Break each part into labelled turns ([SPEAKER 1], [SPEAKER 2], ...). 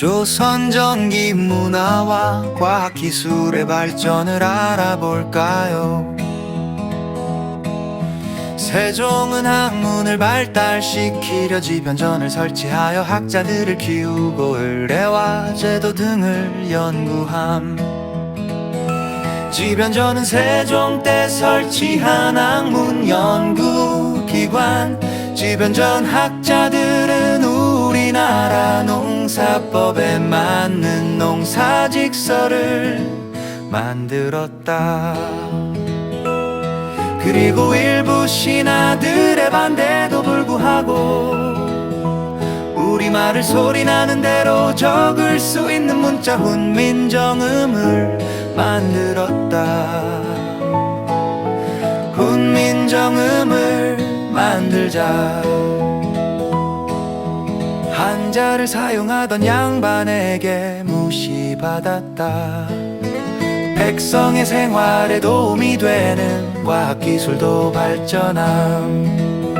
[SPEAKER 1] 조선 전기 문화와 과학 기술의 발전을 알아볼까요? 세종은 학문을 발달시키려 지변전을 설치하여 학자들을 키우고 의례와 제도 등을 연구함 지변전은 세종 때 설치한 학문 연구기관 지변전 학자들은 우리나라 농사법에 맞는 농사직서를 만들었다. 그리고 일부 신하들의 반대도 불구하고 우리말을 소리나는 대로 적을 수 있는 문자 훈민정음을 만들었다. 훈민정음을 만들자 한자를 사용하던 양반에게 무시받았다. 백성의 생활에 도움이 되는 과학기술도 발전함.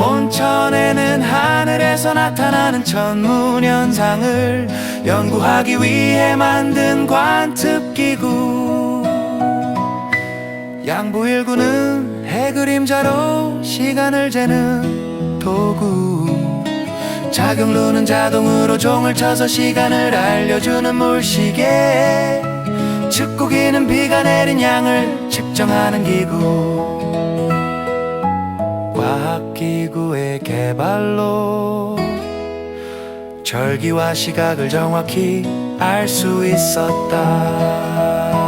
[SPEAKER 1] 온천에는 하늘에서 나타나는 천문현상을 연구하기 위해 만든 관측기구. 양보일구는 해 그림자로 시간을 재는 도구 작용루는 자동으로 종을 쳐서 시간을 알려주는 물시계. 측고기는 비가 내린 양을 측정하는 기구. 과학기구의 개발로 절기와 시각을 정확히 알 수 있었다